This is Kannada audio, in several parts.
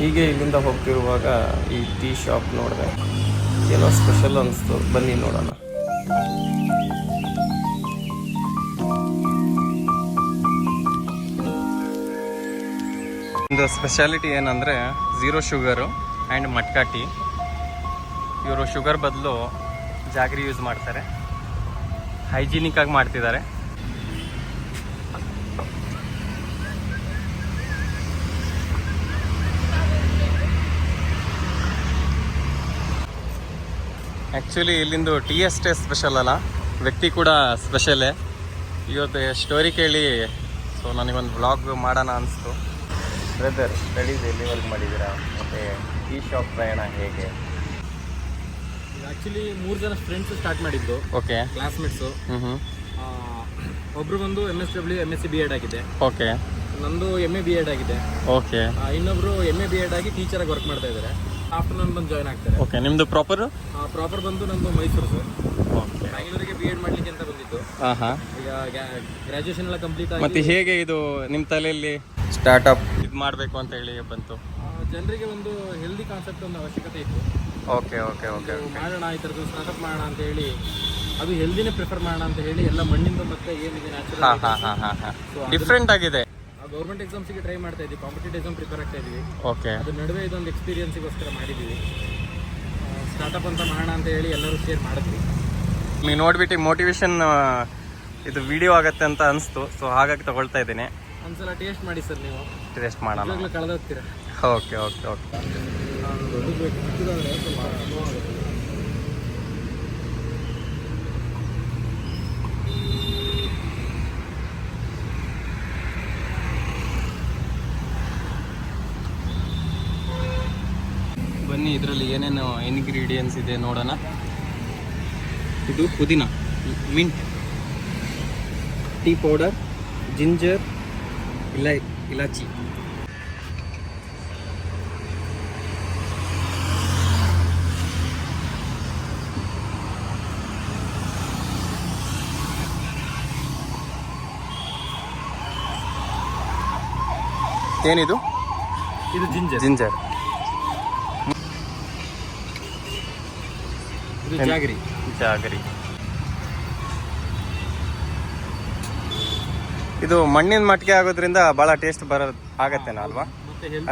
ಹೀಗೆ ಇಲ್ಲಿಂದ ಹೋಗ್ತಿರುವಾಗ ಈ ಟೀ ಶಾಪ್ ನೋಡಿದೆ. ಏನೋ ಸ್ಪೆಷಲ್ ಅನಿಸ್ತು. ಬನ್ನಿ ನೋಡೋಣ. ಒಂದು ಸ್ಪೆಷಾಲಿಟಿ ಏನಂದರೆ zero sugar and matka tea ಇವರು ಶುಗರ್ ಬದಲು ಜಾಗರಿ ಯೂಸ್ ಮಾಡ್ತಾರೆ. ಹೈಜಿನಿಕ್ ಆಗಿ ಮಾಡ್ತಿದ್ದಾರೆ. ಆ್ಯಕ್ಚುಲಿ ಇಲ್ಲಿಂದು ಟೀ ಅಷ್ಟೇ ಸ್ಪೆಷಲ್ ಅಲ್ಲ. ವ್ಯಕ್ತಿ ಕೂಡ ಸ್ಪೆಷಲೇ ಇವತ್ತು ಸ್ಟೋರಿ ಕೇಳಿ ಸೊ ನನಗೊಂದು ಬ್ಲಾಗ್ ಮಾಡೋಣ ಅನಿಸ್ತು. ಬ್ರದರ್ ಸ್ಟಡೀಸ್ ಎಲ್ಲಿವರೆಗೆ ಮಾಡಿದ್ದೀರಾ? ಮತ್ತು ಟೀ ಶಾಪ್ ಪ್ರಯಾಣ ಹೇಗೆ? ಆ್ಯಕ್ಚುಲಿ ಮೂರು ಜನ ಫ್ರೆಂಡ್ಸ್ ಸ್ಟಾರ್ಟ್ ಮಾಡಿದ್ದು. ಓಕೆ ಕ್ಲಾಸ್ಮೇಟ್ಸು ಹ್ಞೂ ಹ್ಞೂ ಒಬ್ರು ಬಂದು M S W M S C B Ed ಆಗಿದೆ. ಓಕೆ ನಂದು ಎಂ ಎ ಬಿ ಎಡ್ ಆಗಿದೆ. ಓಕೆ ಇನ್ನೊಬ್ರು ಎಂ ಎ ಬಿ ಎಡ್ ಆಗಿ ಟೀಚರಾಗಿ ಆಗಿ ವರ್ಕ್ ಮಾಡ್ತಾ ಇದ್ದಾರೆ. ಆಫ್ಟರ್ನೂನ್ ಬಂದು ಜಾಯ್ನ್ ಆಗ್ತಾರೆ. ಓಕೆ ನಿಮ್ಮದು ಪ್ರಾಪರ್ ಪ್ರಾಪರ್ ಬಂದು ನಮ್ಮ ಮೈಸೂರು ಸರ್. ಓಕೆ ಬ್ಯಾಂಗ್ಳೂರಿಗೆ ಬಿ ಎಡ್ ಮಾಡ್ಲಿಕ್ಕೆ ಅಂತ ಬಂದಿತ್ತು ಹಾಂ ಹಾಂ ಈಗ ಗ್ರಾಜುಯೇಷನ್ ಎಲ್ಲ ಕಂಪ್ಲೀಟ್ ಆಗಿ ಮತ್ತೆ ಹೇಗೆ ಇದು ನಿಮ್ಮ ತಲೆಯಲ್ಲಿ ಸ್ಟಾರ್ಟಪ್ ಇದು ಮಾಡಬೇಕು ಅಂತ ಹೇಳಿ ಬಂತು? ಜನರಿಗೆ ಒಂದು ಹೆಲ್ದಿ ಕಾನ್ಸೆಪ್ಟ್ ಒಂದು ಅವಶ್ಯಕತೆ ಇತ್ತು. ಓಕೆ ಓಕೆ ಓಕೆ ಮಾಡೋಣ ಈ ಥರದ್ದು ಸ್ಟಾರ್ಟಪ್ ಮಾಡೋಣ ಅಂತ ಹೇಳಿ ಅದು ಹೆಲ್ದಿನೇ ಪ್ರಿಫರ್ ಮಾಡೋಣ ಅಂತ ಹೇಳಿ ಎಲ್ಲ ಮಣ್ಣಿಂದ ಮತ್ತೆ ಏನಿದೆ ನ್ಯಾಚುರಲ್ ಡಿಫ್ರೆಂಟ್ ಆಗಿದೆ. ಗೌರ್ಮೆಂಟ್ ಎಕ್ಸಾಮ್ಸ್ಗೆ ಟ್ರೈ ಮಾಡ್ತಾ ಇದ್ದೀವಿ ಕಾಂಪಿಟೇಟಿವ್ ಎಕ್ಸಾಮ್ ಪ್ರಿಪೇರ್ ಆಗ್ತಾ ಇದೀವಿ. ಓಕೆ ಅದ್ರ ನಡುವೆ ಇದೊಂದು ಎಕ್ಸ್ಪೀರಿಯನ್ಸಿಗೋಸ್ಕರ ಮಾಡಿದ್ದೀವಿ ಸ್ಟಾರ್ಟಪ್ ಅಂತ ಮಾಡೋಣ ಅಂತ ಹೇಳಿ ಎಲ್ಲರೂ ಶೇರ್ ಮಾಡಿದ್ವಿ. ನೀವು ನೋಡ್ಬಿಟ್ಟು ಮೋಟಿವೇಶನ್ ಇದು ವಿಡಿಯೋ ಆಗತ್ತೆ ಅಂತ ಅನಿಸ್ತು ಸೊ ಹಾಗಾಗಿ ತಗೊಳ್ತಾ ಇದ್ದೀನಿ. ಒಂದ್ಸಲ ಟೇಸ್ಟ್ ಮಾಡಿ ಸರ್ ನೀವು. ಟೇಸ್ಟ್ ಮಾಡೋಣ. ಕಳೆದೋಗ್ತೀರಾ? ಓಕೆ ಓಕೆ ಓಕೆ ಬನ್ನಿ ಇದರಲ್ಲಿ ಏನೇನು ಇನ್ಗ್ರೀಡಿಯೆಂಟ್ಸ್ ಇದೆ ನೋಡೋಣ. ಇದು ಪುದೀನ ಮಿಂಟ್ ಟೀ ಪೌಡರ್ ಜಿಂಜರ್ ಇಲೈ ಇಲಾಚಿ. ಏನಿದು? ಇದು ಜಿಂಜರ್. ಜಿಂಜರ್. ಜಾಗರಿ. ಜಾಗರಿ. ಇದು ಮಣ್ಣಿನ ಮಟ್ಟಿಗೆ ಆಗೋದ್ರಿಂದ ಬಹಳ ಟೇಸ್ಟ್ ಬರ ಆಗತ್ತೇನೋ ಅಲ್ವಾ?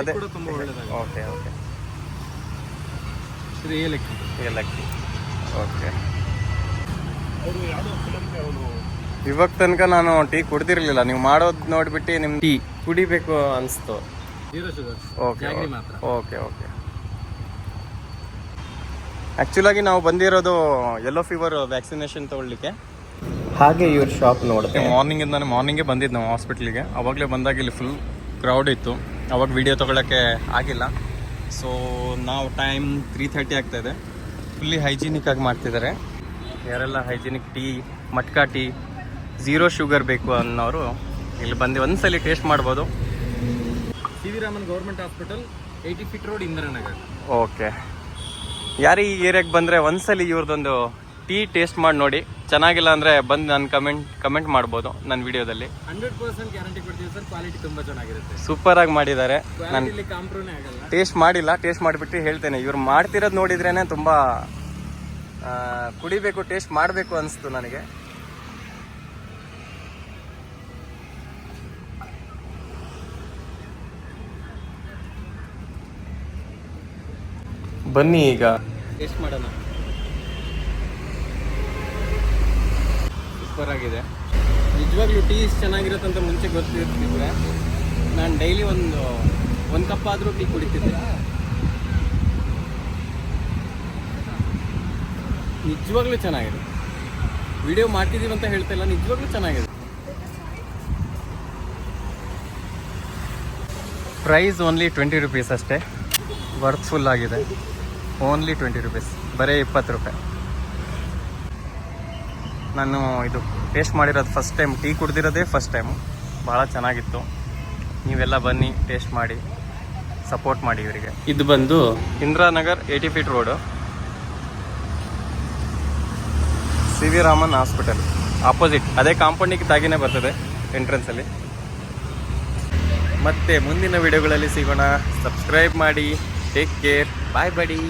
ಅದೇ. ಕೂಡ ತುಂಬಾ ಒಳ್ಳೇದಾಗುತ್ತೆ. ಓಕೆ ಓಕೆ ಏಲಕ್ಕಿ. ಏಲಕ್ಕಿ. ಓಕೆ ಇವಾಗ ತನಕ ನಾನು ಟೀ ಕುಡ್ದಿರ್ಲಿಲ್ಲ. ನೀವು ಮಾಡೋದು ನೋಡ್ಬಿಟ್ಟು ನಿಮ್ ಟೀ ಕುಡಿಬೇಕು ಅನಿಸ್ತು. ಓಕೆ ಜಾಗರಿ ಮಾತ್ರ. ಓಕೆ ಓಕೆ ಆ್ಯಕ್ಚುಲಾಗಿ ನಾವು ಬಂದಿರೋದು ಯೆಲ್ಲೋ ಫೀವರ್ ವ್ಯಾಕ್ಸಿನೇಷನ್ ತಗೊಳ್ಳಿಕ್ಕೆ. ಹಾಗೆ ಇವ್ರ ಶಾಪ್ ನೋಡುತ್ತೆ. ಮಾರ್ನಿಂಗಿಂದಾನೆ ಮಾರ್ನಿಂಗೇ ಬಂದಿದ್ದು ನಾವು ಹಾಸ್ಪಿಟ್ಲಿಗೆ ಅವಾಗಲೇ ಬಂದಾಗ ಇಲ್ಲಿ ಫುಲ್ ಕ್ರೌಡ್ ಇತ್ತು. ಅವಾಗ ವಿಡಿಯೋ ತೊಗೊಳಕ್ಕೆ ಆಗಿಲ್ಲ. ಸೊ ನಾವು ಟೈಮ್ ತ್ರೀ ಥರ್ಟಿ ಆಗ್ತಾಯಿದೆ ಫುಲ್ಲಿ ಹೈಜಿನಿಕ್ ಆಗಿ ಮಾಡ್ತಿದ್ದಾರೆ. ಯಾರೆಲ್ಲ ಹೈಜಿನಿಕ್ ಟೀ ಮಟ್ಕಾ ಟೀ ಝೀರೋ ಶುಗರ್ ಬೇಕು ಅನ್ನೋರು ಇಲ್ಲಿ ಬಂದು ಒಂದ್ಸಲಿ ಟೇಸ್ಟ್ ಮಾಡ್ಬೋದು. C V Raman government hospital eighty feet road Indiranagar. Okay ಯಾರು ಈ ಏರಿಯಾಗೆ ಬಂದರೆ ಒಂದ್ಸಲಿ ಇವ್ರದ್ದೊಂದು ಟೀ ಟೇಸ್ಟ್ ಮಾಡಿ ನೋಡಿ. ಚೆನ್ನಾಗಿಲ್ಲ ಅಂದರೆ ಬಂದು ನಾನು ಕಮೆಂಟ್ ಕಮೆಂಟ್ ಮಾಡ್ಬೋದು ನನ್ನ ವಿಡಿಯೋದಲ್ಲಿ. ಹಂಡ್ರೆಡ್ ಪರ್ಸೆಂಟ್ ಗ್ಯಾರಂಟಿ ಕೊಡ್ತೀವಿ ಸರ್ ಕ್ವಾಲಿಟಿ ತುಂಬ ಚೆನ್ನಾಗಿರುತ್ತೆ. ಸೂಪರಾಗಿ ಮಾಡಿದ್ದಾರೆ. ನಾನು ಆಗಲ್ಲ. ಟೇಸ್ಟ್ ಮಾಡಿಲ್ಲ ಟೇಸ್ಟ್ ಮಾಡಿಬಿಟ್ಟು ಹೇಳ್ತೇನೆ. ಇವ್ರು ಮಾಡ್ತಿರೋದು ನೋಡಿದ್ರೇ ತುಂಬ ಕುಡಿಬೇಕು ಟೇಸ್ಟ್ ಮಾಡಬೇಕು ಅನಿಸ್ತು ನನಗೆ. ಬನ್ನಿ ಈಗ. ಟೇಸ್ಟ್ ಮಾಡೋಣ. ಸೂಪರ್ ಆಗಿದೆ. ನಿಜವಾಗ್ಲೂ ಟೀ ಇಷ್ಟು ಚೆನ್ನಾಗಿರುತ್ತೆ ಅಂತ ಮುಂಚೆ ಗೊತ್ತಿರ್ತಿದ್ರೆ ನಾನು ಡೈಲಿ ಒಂದು ಒಂದು ಕಪ್ ಆದರೂ ಟೀ ಕುಡಿತಿದ್ದೆ. ನಿಜವಾಗ್ಲೂ ಚೆನ್ನಾಗಿದೆ. ವಿಡಿಯೋ ಮಾಡ್ತಿದ್ದೀವಿ ಅಂತ ಹೇಳ್ತಾ ಇಲ್ಲ ನಿಜವಾಗ್ಲೂ ಚೆನ್ನಾಗಿದೆ. ಪ್ರೈಸ್ ಓನ್ಲಿ ಟ್ವೆಂಟಿ ರುಪೀಸ್ ಅಷ್ಟೇ. ವರ್ತ್ಫುಲ್ ಆಗಿದೆ. ಓನ್ಲಿ ಟ್ವೆಂಟಿ ರುಪೀಸ್ ಬರೀ ಇಪ್ಪತ್ತು ರೂಪಾಯಿ. ನಾನು ಇದು ಟೇಸ್ಟ್ ಮಾಡಿರೋದು ಫಸ್ಟ್ ಟೈಮ್ ಟೀ ಕುಡ್ದಿರೋದೇ ಫಸ್ಟ್ ಟೈಮು ಭಾಳ ಚೆನ್ನಾಗಿತ್ತು. ನೀವೆಲ್ಲ ಬನ್ನಿ ಟೇಸ್ಟ್ ಮಾಡಿ ಸಪೋರ್ಟ್ ಮಾಡಿ ಇವರಿಗೆ. ಇದು ಬಂದು Indiranagar eighty feet road C V Raman hospital opposite ಅದೇ ಕಾಂಪೌಂಡಿಗೆ ತಾಗಿನೇ ಬರ್ತದೆ ಎಂಟ್ರೆನ್ಸಲ್ಲಿ ಮತ್ತೆ ಮುಂದಿನ ವಿಡಿಯೋಗಳಲ್ಲಿ ಸಿಗೋಣ. ಸಬ್ಸ್ಕ್ರೈಬ್ ಮಾಡಿ. ಟೇಕ್ ಕೇರ್ ಬಾಯ್ ಬಡಿ